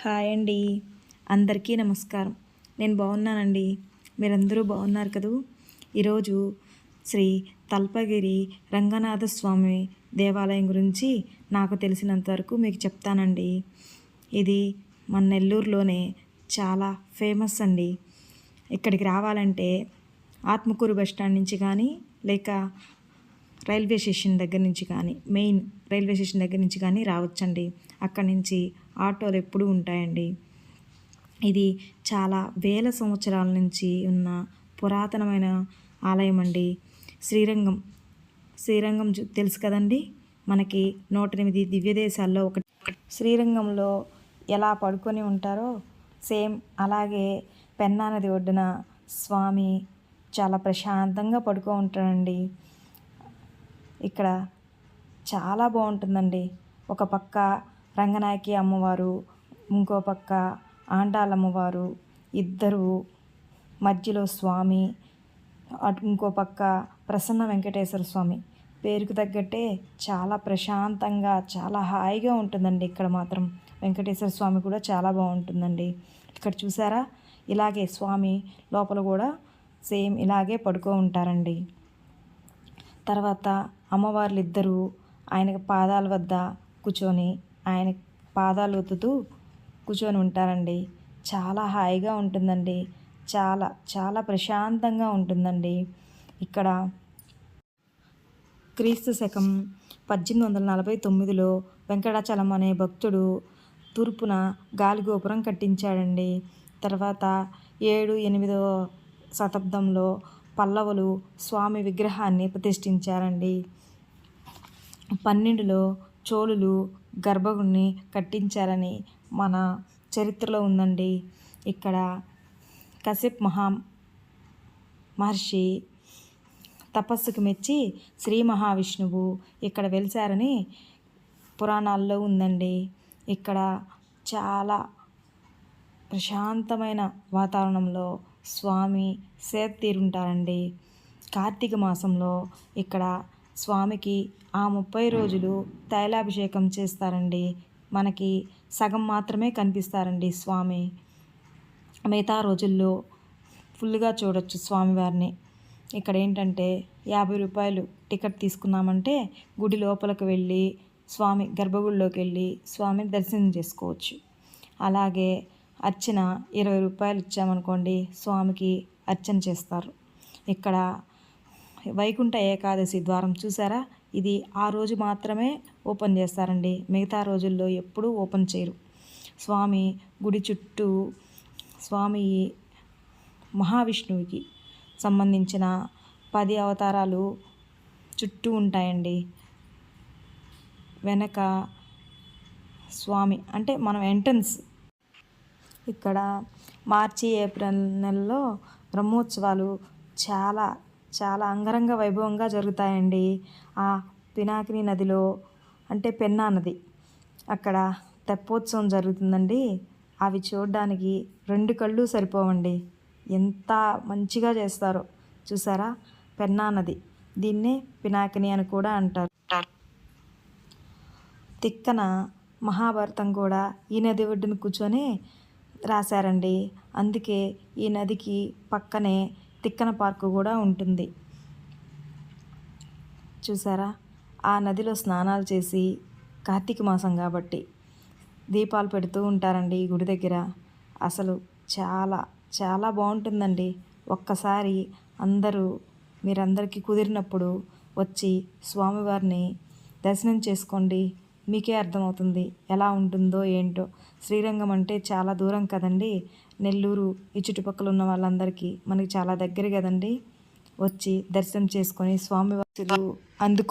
Hi అండి. అందరికీ నమస్కారం. నేను బాగున్నానండి. మీరందరూ బాగున్నారు కదూ? ఈరోజు శ్రీ తల్పగిరి రంగనాథ స్వామి దేవాలయం గురించి నాకు తెలిసినంతవరకు మీకు చెప్తానండి. ఇది మన నెల్లూరులోనే చాలా ఫేమస్ అండి. ఇక్కడికి రావాలంటే ఆత్మకూరు బస్ స్టాండ్ నుంచి కానీ లేక రైల్వే స్టేషన్ దగ్గర నుంచి కానీ మెయిన్ రైల్వే స్టేషన్ దగ్గర నుంచి కానీ రావచ్చండి. అక్కడి నుంచి ఆటోలు ఎప్పుడూ ఉంటాయండి. ఇది చాలా వేల సంవత్సరాల నుంచి ఉన్న పురాతనమైన ఆలయం అండి శ్రీరంగం శ్రీరంగం చూ- తెలుసు కదండి? మనకి నూట ఎనిమిది దివ్య దేశాల్లో ఒకటి. శ్రీరంగంలో ఎలా పడుకొని ఉంటారో సేమ్ అలాగే పెన్నా నది ఒడ్డున స్వామి చాలా ప్రశాంతంగా పడుకో ఉంటాడండి. ఇక్కడ చాలా బాగుంటుందండి. ఒక పక్క రంగనాయకి అమ్మవారు ఇంకో పక్క ఆండాలమ్మవారు ఇద్దరు మధ్యలో స్వామి అటు ఇంకో పక్క ప్రసన్న వెంకటేశ్వర స్వామి. పేరుకు తగ్గట్టే చాలా ప్రశాంతంగా చాలా హాయిగా ఉంటుందండి ఇక్కడ మాత్రం. వెంకటేశ్వర స్వామి కూడా చాలా బాగుంటుందండి. ఇక్కడ చూసారా? ఇలాగే స్వామి లోపల కూడా సేమ్ ఇలాగే పడుకో ఉంటారండి. తర్వాత అమ్మవార్లు ఇద్దరు ఆయన పాదాల వద్ద కూర్చొని ఆయన పాదాలు ఒత్తుతూ కూర్చొని ఉంటారండి. చాలా హాయిగా ఉంటుందండి. చాలా చాలా ప్రశాంతంగా ఉంటుందండి. ఇక్కడ క్రీస్తు శకం పద్దెనిమిది వందల నలభై తొమ్మిదిలో వెంకటాచలం అనే భక్తుడు తూర్పున గాలిగోపురం కట్టించాడండి. తర్వాత ఏడు ఎనిమిదవ శతాబ్దంలో పల్లవులు స్వామి విగ్రహాన్ని ప్రతిష్ఠించారండి. పన్నెండులో చోళులు గర్భగుడిని కట్టించారని మన చరిత్రలో ఉందండి. ఇక్కడ కశ్యప్ మహా మహర్షి తపస్సుకు మెచ్చి శ్రీ మహావిష్ణువు ఇక్కడ వెలిశారని పురాణాల్లో ఉందండి. ఇక్కడ చాలా ప్రశాంతమైన వాతావరణంలో స్వామి సేద తీరుంటారండి. కార్తీక మాసంలో ఇక్కడ స్వామికి ఆ ముప్పై రోజులు తైలాభిషేకం చేస్తారండి. మనకి సగం మాత్రమే కనిపిస్తారండి స్వామి. మిగతా రోజుల్లో ఫుల్గా చూడొచ్చు స్వామివారిని ఇక్కడ ఏంటంటే యాభై రూపాయలు టికెట్ తీసుకున్నామంటే గుడి లోపలికి వెళ్ళి స్వామి గర్భగుడిలోకి వెళ్ళి స్వామిని దర్శనం చేసుకోవచ్చు. అలాగే అర్చన ఇరవై రూపాయలు ఇచ్చామనుకోండి స్వామికి అర్చన చేస్తారు. ఇక్కడ వైకుంఠ ఏకాదశి ద్వారం చూసారా? ఇది ఆ రోజు మాత్రమే ఓపెన్ చేస్తారండి. మిగతా రోజుల్లో ఎప్పుడూ ఓపెన్ చేయరు. స్వామి గుడి చుట్టూ స్వామి మహావిష్ణువుకి సంబంధించిన పది అవతారాలు చుట్టూ ఉంటాయండి. వెనక స్వామి అంటే మనం ఎంట్రన్స్ ఇక్కడ మార్చి ఏప్రిల్ నెలలో బ్రహ్మోత్సవాలు చాలా చాలా అంగరంగ వైభవంగా జరుగుతాయండి. ఆ పినాకిని నదిలో అంటే పెన్నా నది. అక్కడ తెప్పోత్సవం జరుగుతుందండి. అవి చూడడానికి రెండు కళ్ళు సరిపోవండి. ఎంత మంచిగా చేస్తారో. చూసారా? పెన్నా నది. దీన్నే పినాకిని అని కూడా అంటారు. తిక్కన మహాభారతం కూడా ఈ నది ఒడ్డున కూర్చొని రాశారండి. అందుకే ఈ నదికి పక్కనే తిక్కన పార్కు కూడా ఉంటుంది. చూసారా? ఆ నదిలో స్నానాలు చేసి కార్తీక మాసం కాబట్టి దీపాలు పెడుతూ ఉంటారండి ఈ గుడి దగ్గర. అసలు చాలా చాలా బాగుంటుందండి. ఒక్కసారి అందరూ మీరందరికీ కుదిరినప్పుడు వచ్చి స్వామివారిని దర్శనం చేసుకోండి. మీకే అర్థమవుతుంది. ఎలా ఉంటుందో ఏంటో. శ్రీరంగం అంటే చాలా దూరం కదండి. నెల్లూరు ఈ చుట్టుపక్కల ఉన్న వాళ్ళందరికీ మనకి చాలా దగ్గర కదండి. వచ్చి దర్శనం చేసుకొని స్వామివారి అందుకు